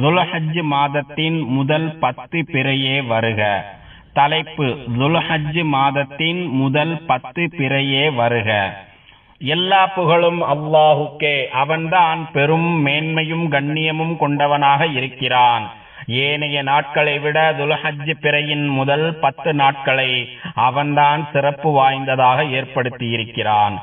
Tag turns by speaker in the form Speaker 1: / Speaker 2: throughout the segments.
Speaker 1: துல்ஹஜ் மாதத்தின் முதல் பத்து பிறையே வருக. தலைப்பு துல்ஹஜ் மாதத்தின் முதல் பத்து பிறையே வருக. எல்லா புகழும் அல்லாஹுக்கே. அவன்தான் பெரும் மேன்மையும் கண்ணியமும் கொண்டவனாக இருக்கிறான். ஏனைய நாட்களை விட துலஹஜ் பிறையின் முதல் பத்து நாட்களை அவன்தான் சிறப்பு வாய்ந்ததாக ஏற்படுத்தி இருக்கிறான்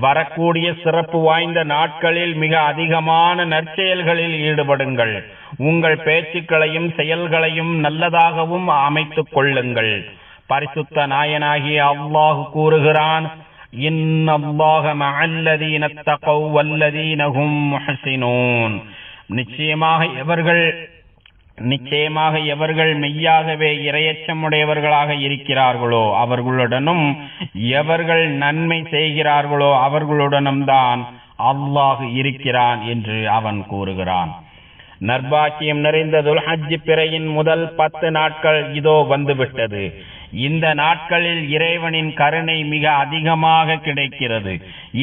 Speaker 1: வரக்கூடிய சிறப்பு வாய்ந்த நாட்களில் மிக அதிகமான நற்செயல்களில் ஈடுபடுங்கள். உங்கள் பேச்சுக்களையும் செயல்களையும் நல்லதாகவும் அமைத்துக் கொள்ளுங்கள். பரிசுத்த நாயனாகிய அல்லாஹ் கூறுகிறான் நிச்சயமாக எவர்கள் நிச்சயமாக எவர்கள் மெய்யாகவே இரையச்சமுடையவர்களாக இருக்கிறார்களோ அவர்களுடனும் எவர்கள் நன்மை செய்கிறார்களோ அவர்களுடனும் தான் அல்லாஹ் இருக்கிறான் என்று அவன் கூறுகிறான். நர்பாக்கியம் நிறைந்த துல்ஹஜ் பிறையின் முதல் பத்து நாட்கள் இதோ வந்துவிட்டது. இந்த நாட்களில் இறைவனின் கருணை மிக அதிகமாக கிடைக்கிறது.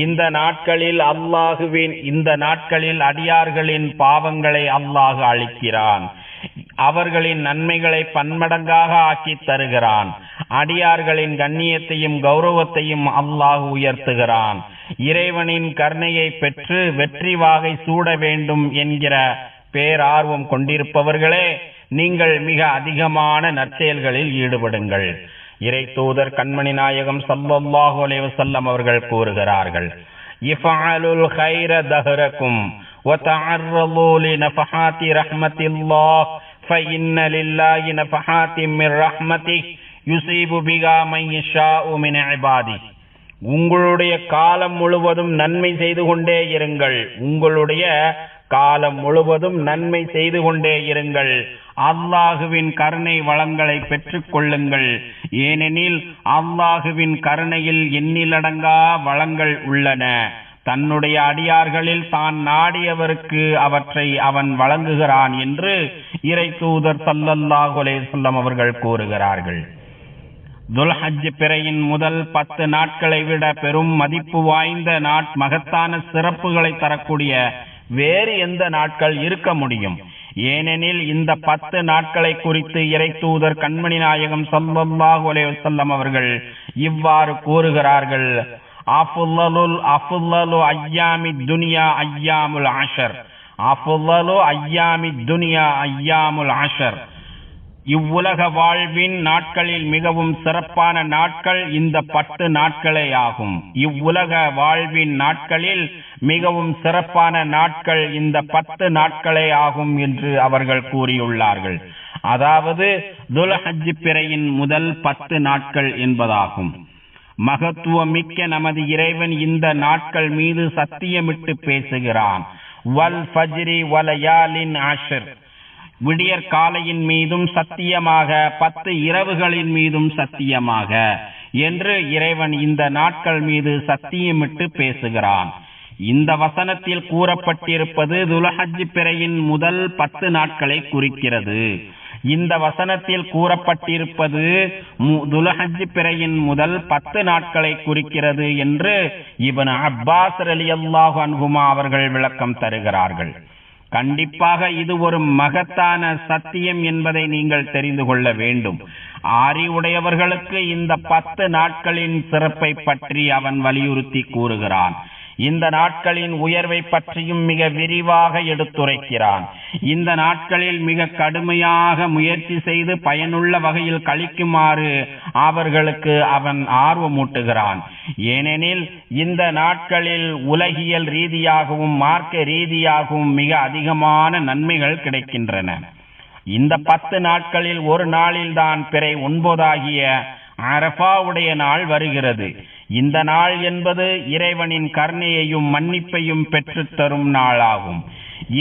Speaker 1: இந்த நாட்களில் அல்லாஹுவின் இந்த நாட்களில் அடியார்களின் பாவங்களை அல்லாஹு அளிக்கிறான் அவர்களின் நன்மைகளை பன்மடங்காக ஆக்கி தருகிறான் அடியார்களின் கண்ணியத்தையும் கௌரவத்தையும் அல்லாஹ் உயர்த்துகிறான் இறைவனின் கருணையை பெற்று வெற்றி வாகை சூட வேண்டும் என்கிற பேரார்வம் கொண்டிருப்பவர்களே நீங்கள் மிக அதிகமான நற்செயல்களில் ஈடுபடுங்கள் இறை தூதர் கண்மணி நாயகம் சல்லல்லாஹு அலைஹி வஸல்லம் அவர்கள் கூறுகிறார்கள் இஃபஅலுல் கைர தஹரக்கும் وتعرضوا لنفحات رحمة الله فإن لله نفحات من رحمته يصيب بها من يشاء من عباده உங்களுடைய காலம் முழுவதும் நன்மை செய்து கொண்டே இருங்கள் உங்களுடைய காலம் முழுவதும் நன்மை செய்து கொண்டே இருங்கள் அல்லாஹுவின் கருணை வளங்களை பெற்றுக் கொள்ளுங்கள் ஏனெனில் அல்லாஹுவின் கருணையில் எண்ணிலடங்கா வளங்கள் உள்ளன தன்னுடைய அடியார்களில் தான் நாடியவருக்கு அவற்றை அவன் வழங்குகிறான் என்று இறை தூதர் சல்லல்லாஹு அலைஹி அவர்கள் கூறுகிறார்கள். துல்ஹஜ் பிறையின் முதல் பத்து நாட்களை விட பெரும் மதிப்பு வாய்ந்த நாட் மகத்தான சிறப்புகளை தரக்கூடிய வேறு எந்த நாட்கள் இருக்க முடியும்? ஏனெனில் இந்த பத்து நாட்களை குறித்து இறை தூதர் கண்மணி நாயகம் சல்லல்லாஹு அலைஹி வஸல்லம் அவர்கள் இவ்வாறு கூறுகிறார்கள். அஃபுல்லலுல் அஃபுல்லலு ஐயாமி துனியா ஐயாமுல் ஆஷர் அஃபுல்லலு ஐயாமி துனியா ஐயாமுல் ஆஷர் இவ்வுலக வாழ்வின் நாட்களில் மிகவும் சிறப்பான நாட்கள் இந்த பத்து நாட்களே ஆகும். இவ்வுலக வாழ்வின் நாட்களில் மிகவும் சிறப்பான நாட்கள் இந்த பத்து நாட்களே ஆகும் என்று அவர்கள் கூறியுள்ளார்கள். அதாவது துலஹஜ் பிறையின் முதல் பத்து நாட்கள் என்பதாகும். மகத்துவமிக்க நமது இறைவன் இந்த நாட்கள் மீது சத்தியமிட்டு பேசுகிறான். வல் ஃபஜ்ரி வலயாலின் ஆஷர் விடியற் காலையின் மீதும் சத்தியமாக பத்து இரவுகளின் மீதும் சத்தியமாக என்று இறைவன் இந்த நாட்கள் மீது சத்தியமிட்டு பேசுகிறான். இந்த வசனத்தில் கூறப்பட்டிருப்பது துலஹஜ் பிறையின் முதல் பத்து நாட்களை குறிக்கிறது. இந்த வசனத்தில் கூறப்பட்டிருப்பது துலஹஜ் பிறையின் முதல் பத்து நாட்களை குறிக்கிறது என்று இவன் அப்பாஸ் அலி அல்லாஹ் அன்குமா அவர்கள் விளக்கம் தருகிறார்கள். கண்டிப்பாக இது ஒரு மகத்தான சத்தியம் என்பதை நீங்கள் தெரிந்து கொள்ள வேண்டும். ஆரிவுடையவர்களுக்கு இந்த பத்து நாட்களின் சிறப்பை பற்றி அவன் வலியுறுத்தி கூறுகிறான். இந்த நாட்களின் உயர்வை பற்றியும் மிக விரிவாக எடுத்துரைக்கிறான். இந்த நாட்களில் மிக கடுமையாக முயற்சி செய்து பயனுள்ள வகையில் கழிக்குமாறு அவர்களுக்கு அவன் ஆர்வமூட்டுகிறான். ஏனெனில் இந்த நாட்களில் உலகியல் ரீதியாகவும் மார்க்க ரீதியாகவும் மிக அதிகமான நன்மைகள் கிடைக்கின்றன. இந்த பத்து நாட்களில் ஒரு நாளில்தான் பிறை ஒன்பதாகிய அரபாவுடைய நாள் வருகிறது. இந்த நாள் என்பது இறைவனின் கருணையையும் மன்னிப்பையும் பெற்றுத்தரும் நாளாகும்.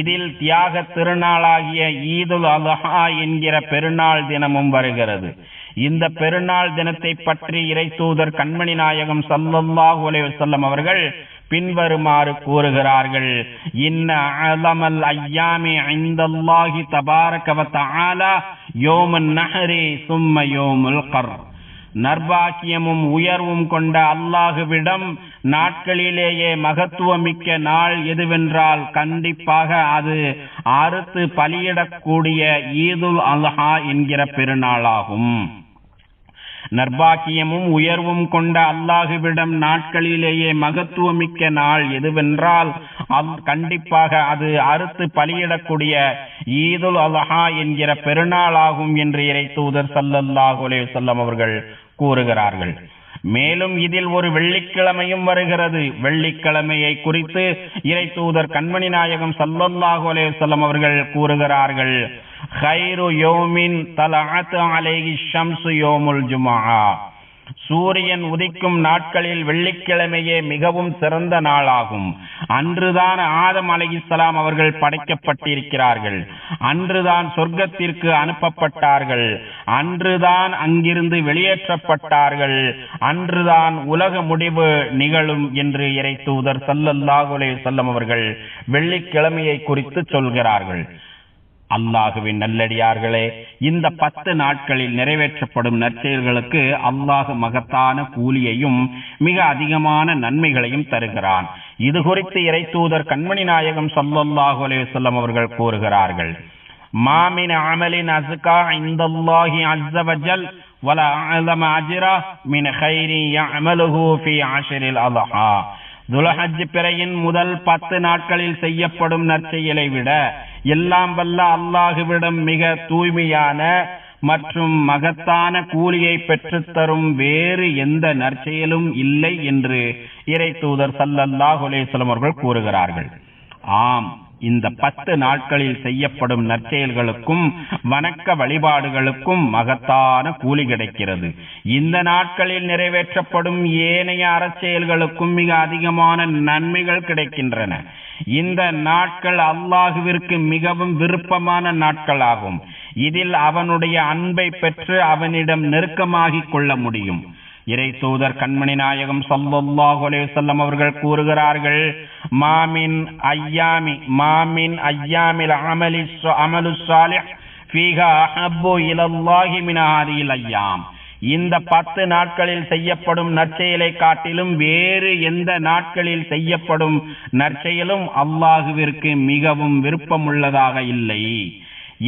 Speaker 1: இதில் தியாக திருநாளாகிய ஈதுல் அல்ஹா என்கிற பெருநாள் தினமும் வருகிறது. இந்த பெருநாள் தினத்தை பற்றி இறை தூதர் கண்மணி நாயகம் சல்லல்லாஹு அலைஹி அவர்கள் பின்வருமாறு கூறுகிறார்கள். இன்ன அலமல் ஐயாமி ஐந்தல்லாஹி தபாரக வ தஆலா யோமுன் நஹரி சும்ம யோமுல் கர் நர்பாக்கியமும் உயர்வும் கொண்ட அல்லாஹுவிடம் நாட்களிலேயே மகத்துவமிக்க நாள் எதுவென்றால் கண்டிப்பாக அது அறுத்து பலியிடக்கூடிய ஈதுல் அல்ஹா என்கிற பெருநாளாகும். நர்பாக்கியமும் உயர்வும் கொண்ட அல்லாஹுவிடம் நாட்களிலேயே மகத்துவமிக்க நாள் எதுவென்றால் கண்டிப்பாக அது அறுத்து பலியிடக்கூடிய ஈதுல் அல்ஹா என்கிற பெருநாளாகும் என்று இறை தூதர் சல்லல்லாஹு அலைஹி அவர்கள் கூறுகிறார்கள். மேலும் இதில் ஒரு வெள்ளிக்கிழமையும் வருகிறது. வெள்ளிக்கிழமையை குறித்து இறை தூதர் கண்மணி நாயகம் சல்லல்லாஹு அலேசல்லம் அவர்கள் கூறுகிறார்கள். ஹைரு யோமின் தலாத்து அலேஹி ஷம்சு யோமுல் ஜுமா சூரியன் உதிக்கும் நாட்களில் வெள்ளிக்கிழமையே மிகவும் சிறந்த நாளாகும். அன்றுதான் ஆதம் அலைஹிஸ்ஸலாம் அவர்கள் படைக்கப்பட்டிருக்கிறார்கள். அன்றுதான் சொர்க்கத்திற்கு அனுப்பப்பட்டார்கள். அன்றுதான் அங்கிருந்து வெளியேற்றப்பட்டார்கள். அன்றுதான் உலக முடிவு நிகழும் என்று இறை தூதர் சல்லல்லாஹுலே செல்லம் அவர்கள் வெள்ளிக்கிழமையை குறித்து சொல்கிறார்கள். அல்லாஹுவின் நல்லடியார்களே இந்த பத்து நாட்களில் நிறைவேற்றப்படும் நற்செயல்களுக்கு அல்லாஹு மகத்தான கூலியையும் மிக அதிகமான நன்மைகளையும் தருகிறான். இது குறித்து இறை தூதர் கண்மணி நாயகம் சல்லல்லாஹு அலைஹி அவர்கள் கூறுகிறார்கள். மாமின் அமலின் அசுகா இந்தல்லாஹி அஸ்ஸ வல அஅலம மின் கைரி யஅமலுஹு ஃபீ அஷ்ரில் துலஹஜ் பிறையின் முதல் பத்து நாட்களில் செய்யப்படும் நற்செயலை விட எல்லாம் வல்ல அல்லாஹுவிடம் மிக தூய்மையான மற்றும் மகத்தான கூலியை பெற்றுத்தரும் வேறு எந்த நற்செயலும் இல்லை என்று இறை தூதர் சல்லல்லாஹ் அலைஹி அவர்கள் கூறுகிறார்கள். ஆம். இந்த பத்து நாட்களில் செய்யப்படும் நற்செயல்களுக்கும் வணக்க வழிபாடுகளுக்கும் மகத்தான கூலி கிடைக்கிறது. இந்த நாட்களில் நிறைவேற்றப்படும் ஏனைய அறச்செயல்களுக்கும் மிக அதிகமான நன்மைகள் கிடைக்கின்றன. இந்த நாட்கள் அல்லாஹுவிற்கு மிகவும் விருப்பமான நாட்களாகும். இதில் அவனுடைய அன்பை பெற்று அவனிடம் நெருக்கமாகிக் கொள்ள முடியும். இறை தூதர் கண்மணி நாயகம் சல்லல்லாஹு அலைஹி அவர்கள் கூறுகிறார்கள் மாமின் ஐயாமி மாமின் ஐயாமில் அமலி அமலு சாலிஹ் ஃபீஹா அஹப்பு இலல்லாஹி மின் ஐயாம். இந்த பத்து நாட்களில் செய்யப்படும் நற்செயலை காட்டிலும் வேறு எந்த நாட்களில் செய்யப்படும் நற்செயலும் அல்லாஹுவிற்கு மிகவும் விருப்பமுள்ளதாக இல்லை.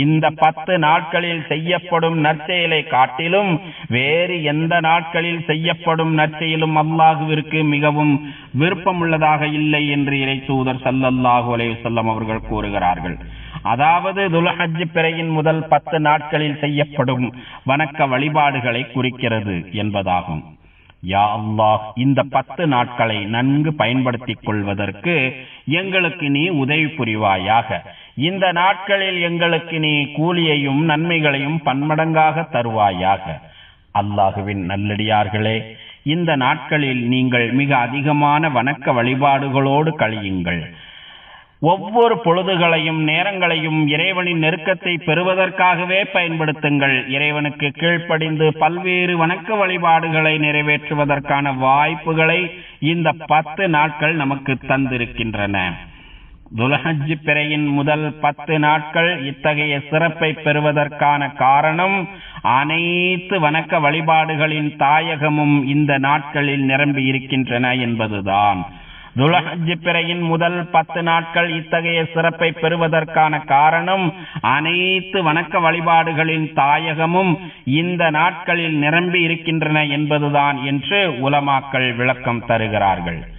Speaker 1: இந்த பத்து நாட்களில் செய்யப்படும் நற்செயலை காட்டிலும் வேறு எந்த நாட்களில் செய்யப்படும் நற்செயலும் அல்லாஹுவிற்கு மிகவும் விருப்பமுள்ளதாக இல்லை என்று இறை தூதர் சல்லல்லாஹு அலையுசல்லம் அவர்கள் கூறுகிறார்கள். அதாவது துலஹஜ் பிறையின் முதல் பத்து நாட்களில் செய்யப்படும் வணக்க வழிபாடுகளை குறிக்கிறது என்பதாகும். யா அல்லாஹ் இந்த பத்து நாட்களை நன்கு பயன்படுத்திக் கொள்வதற்கு எங்களுக்கு நீ உதவி புரிவாயாக. இந்த நாட்களில் எங்களுக்கு நீ கூலியையும் நன்மைகளையும் பன்மடங்காக தருவாயாக. அல்லாஹுவின் நல்லடியார்களே இந்த நாட்களில் நீங்கள் மிக அதிகமான வணக்க வழிபாடுகளோடு கழியுங்கள். ஒவ்வொரு பொழுதுகளையும் நேரங்களையும் இறைவனின் நெருக்கத்தை பெறுவதற்காகவே பயன்படுத்துங்கள். இறைவனுக்கு கீழ்ப்படிந்து பல்வேறு வணக்க வழிபாடுகளை நிறைவேற்றுவதற்கான வாய்ப்புகளை இந்த பத்து நாட்கள் நமக்கு தந்திருக்கின்றன. துலஹஜ் பிறையின் முதல் பத்து நாட்கள் இத்தகைய சிறப்பை பெறுவதற்கான காரணம் அனைத்து வணக்க வழிபாடுகளின் தாயகமும் இந்த நாட்களில் நிரம்பி இருக்கின்றன என்பதுதான். துலஹஜ் பிறையின் முதல் பத்து நாட்கள் இத்தகைய சிறப்பை பெறுவதற்கான காரணம் அனைத்து வணக்க வழிபாடுகளின் தாயகமும் இந்த நாட்களில் நிரம்பி இருக்கின்றன என்பதுதான் என்று உலமாக்கள் விளக்கம் தருகிறார்கள்.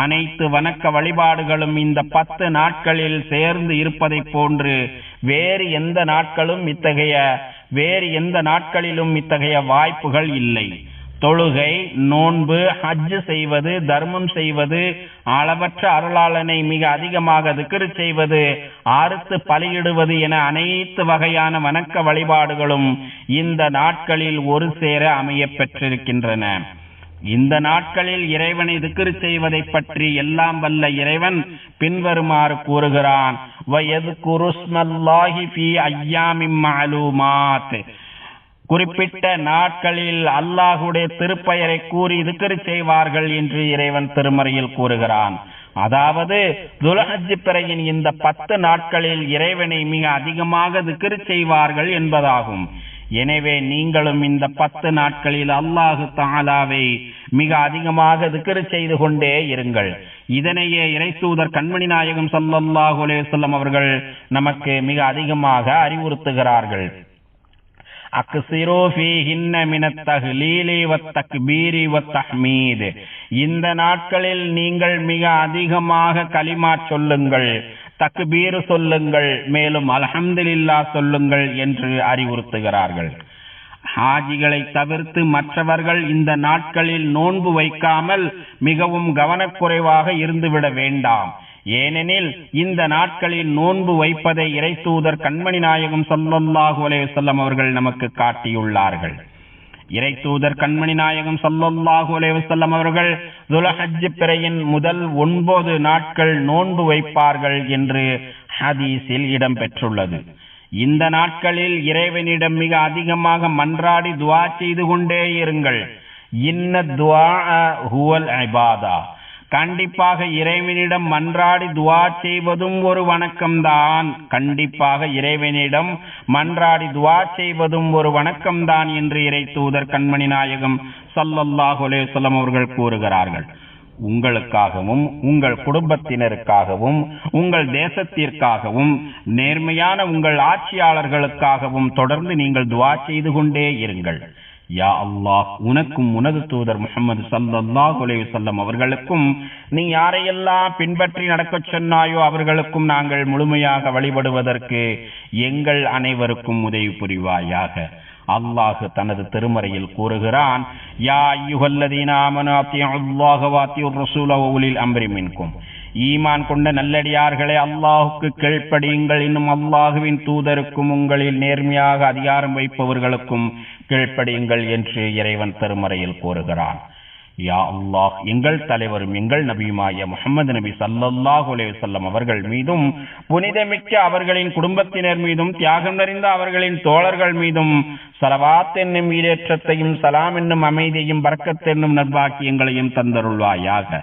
Speaker 1: அனைத்து வணக்க வழிபாடுகளும் இந்த பத்து நாட்களில் சேர்ந்து இருப்பதைப் போன்று வேறு எந்த நாட்களும் இத்தகைய வேறு எந்த நாட்களிலும் இத்தகைய வாய்ப்புகள் இல்லை. தொழுகை நோன்பு ஹஜ் செய்வது தர்மம் செய்வது அளவற்ற அருளாளனை மிக அதிகமாக திக்கிரு செய்வது அறுத்து பலியிடுவது என அனைத்து வகையான வணக்க வழிபாடுகளும் இந்த நாட்களில் ஒரு சேர அமைய பெற்றிருக்கின்றன. இந்த நாட்களில் இறைவனை திக்ரு செய்வதை பற்றி எல்லாம் வல்ல இறைவன் பின்வருமாறு கூறுகிறான். குறிப்பிட்ட நாட்களில் அல்லாஹுடைய திருப்பெயரை கூறி திக்ரு செய்வார்கள் என்று இறைவன் திருமறையில் கூறுகிறான். அதாவது துலஹஜ் பிறையின் இந்த பத்து நாட்களில் இறைவனை மிக அதிகமாக திக்ரு செய்வார்கள் என்பதாகும். எனவே நீங்களும் இந்த பத்து நாட்களில் அல்லாஹு தாலாவை மிக அதிகமாக திக்ரு செய்து கொண்டே இருங்கள். இதனையே இறைத்தூதர் கண்மணி நாயகம் ஸல்லல்லாஹு அலைஹி அவர்கள் நமக்கு மிக அதிகமாக அறிவுறுத்துகிறார்கள். அக்ஸிரோ ஃபீஹின்ன மினத் தஹ்லீலி வத் தக்பீரி வத் தஹ்மீத். இந்த நாட்களில் நீங்கள் மிக அதிகமாக களிமா சொல்லுங்கள். தக்குபீர் சொல்லுங்கள் மேலும் அலஹம்துல்லா சொல்லுங்கள் என்று அறிவுறுத்துகிறார்கள். ஹாஜிகளை தவிர்த்து மற்றவர்கள் இந்த நாட்களில் நோன்பு வைக்காமல் மிகவும் கவனக்குறைவாக இருந்துவிட வேண்டாம். ஏனெனில் இந்த நாட்களில் நோன்பு வைப்பதை இறைத்தூதர் கண்மணி நாயகம் ஸல்லல்லாஹு அலைஹி அவர்கள் நமக்கு காட்டியுள்ளார்கள். இறைத்தூதர் கண்மணி நாயகம் ஸல்லல்லாஹு அலைவசல்லம் அவர்கள் துலஹஜ் பிறையின் முதல் ஒன்பது நாட்கள் நோன்பு வைப்பார்கள் என்று ஹதீஸில் இடம்பெற்றுள்ளது. இந்த நாட்களில் இறைவனிடம் மிக அதிகமாக மன்றாடி துவா செய்து கொண்டே இருங்கள். இன்ன துவா ஹுவல் ஐபாதா கண்டிப்பாக இறைவனிடம் மன்றாடி துவா செய்வதும் ஒரு வணக்கம்தான். கண்டிப்பாக இறைவனிடம் மன்றாடி துவா செய்வதும் ஒரு வணக்கம்தான் என்று இறை தூதர் கண்மணி நாயகம் ஸல்லல்லாஹு அலைஹி அவர்கள் கூறுகிறார்கள். உங்களுக்காகவும் உங்கள் குடும்பத்தினருக்காகவும் உங்கள் தேசத்திற்காகவும் நேர்மையான உங்கள் ஆட்சியாளர்களுக்காகவும் தொடர்ந்து நீங்கள் துவா செய்து கொண்டே இருங்கள். யா அல்லாஹ் உனக்கும் உனது தூதர் முகமது சல்லல்லாஹு அலைஹி சொல்லம் அவர்களுக்கும் நீ யாரையெல்லாம் பின்பற்றி நடக்கச் சொன்னாயோ அவர்களுக்கும் நாங்கள் முழுமையாக வழிபடுவதற்கு எங்கள் அனைவருக்கும் உதவி புரிவாயாக. அல்லாஹ் தனது திருமறையில் கூறுகிறான் யா அய்யுஹல்லதீன ஈமான் கொண்ட நல்லடியார்களே அல்லாஹுக்கு கீழ்ப்படியுங்கள். இன்னும் அல்லாஹுவின் தூதருக்கும் உங்களில் நேர்மையாக அதிகாரம் வைப்பவர்களுக்கும் கீழ்ப்படியுங்கள் என்று இறைவன் திருமறையில் கூறுகிறான். யா அல்லாஹ் எங்கள் தலைவரும் எங்கள் நபியுமாய முகமது நபி சல்லல்லாஹு உலேசல்லம் அவர்கள் மீதும் புனிதமிக்க அவர்களின் குடும்பத்தினர் மீதும் தியாகம் நிறைந்த அவர்களின் தோழர்கள் மீதும் சலவாத் என்னும் ஈரேற்றத்தையும் சலாம் என்னும் அமைதியையும் பறக்கத் என்னும் நர்வாக்கியங்களையும் தந்தருள்வாயாக.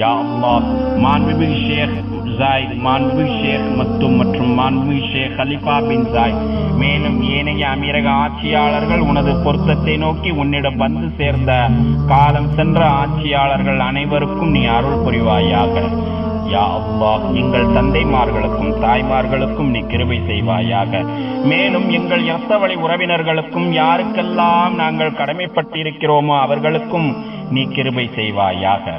Speaker 1: யா அல்லாஹ் மாண்புமிகு ஷேக் ஜாய் மாண்புமிகு ஷேக் மத்தும் மற்றும் மாண்புமிகு ஷேக் ஹலிஃபா பின் ஜாய் மேலும் ஏனைய அமீரக ஆட்சியாளர்கள் உனது பொருத்தத்தை நோக்கி உன்னிடம் வந்து சேர்ந்த காலம் சென்ற ஆட்சியாளர்கள் அனைவருக்கும் நீ அருள் புரிவாயாக. யா அல்லாஹ் எங்கள் தந்தைமார்களுக்கும் தாய்மார்களுக்கும் நீ கிருபை செய்வாயாக. மேலும் எங்கள் இரத்தவழி உறவினர்களுக்கும் யாருக்கெல்லாம் நாங்கள் கடமைப்பட்டிருக்கிறோமோ அவர்களுக்கும் நீ கிருபை செய்வாயாக.